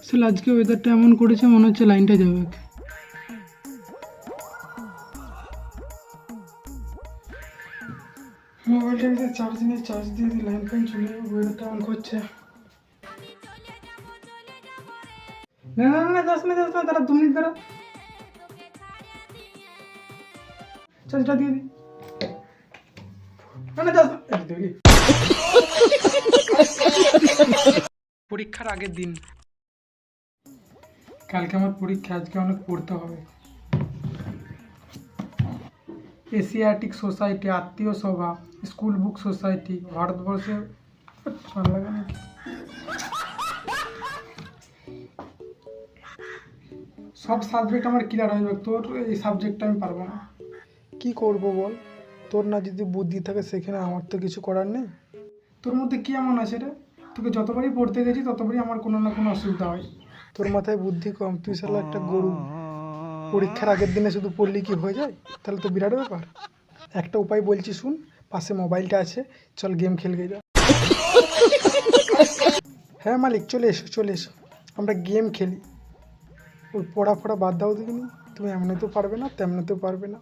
আসলে আজকে ওয়েদারটা এমন করেছে মনে হচ্ছে লাইনটা যাবে মোবাইলটা চার্জ নিয়ে চার্জ দিয়ে দিই লাইন ফাইন চলে যাবে ওয়েদারটা এমন করছে না না না দশ মিনিট দশ মিনিট দাঁড়া দু মিনিট দাঁড়া চার্জটা দিয়ে দিই না না দশ এই দেখি। পরীক্ষার আগের দিন। কালকে আমার পরীক্ষা আজকে অনেক পড়তে হবে। এশিয়াটিক সোসাইটি আত্মীয় সভা স্কুল বুক সোসাইটি ভারতবর্ষের নাকি সব সাবজেক্ট আমার ক্লিয়ার হয়ে যাবে। তোর এই সাবজেক্টটা আমি পারব না। কি করব বল? তোর না যদি বুদ্ধি থাকে সেখানে আমার তো কিছু করার নেই। তোর মধ্যে কি এমন আছে রে? তোকে যতবারই পড়তে গেছি ততবারই আমার কোনো না কোনো অসুবিধা হয়। তোর মাথায় বুদ্ধি কম তুই সালা একটা গরু। পরীক্ষার আগের দিনে শুধু পড়লি কি হয়ে যায়? তাহলে তো বিরাট ব্যাপার। একটা উপায় বলছি শুন পাশে মোবাইলটা আছে চল গেম খেলবে যা হ্যাঁ মালিক চলে এসো চলে এসো। আমরা গেম খেলি। ওই পড়া ফড়া বাদ দাও দেখিনি। তুমি এমনিতেও পারবে না তেমনিতেও পারবে না।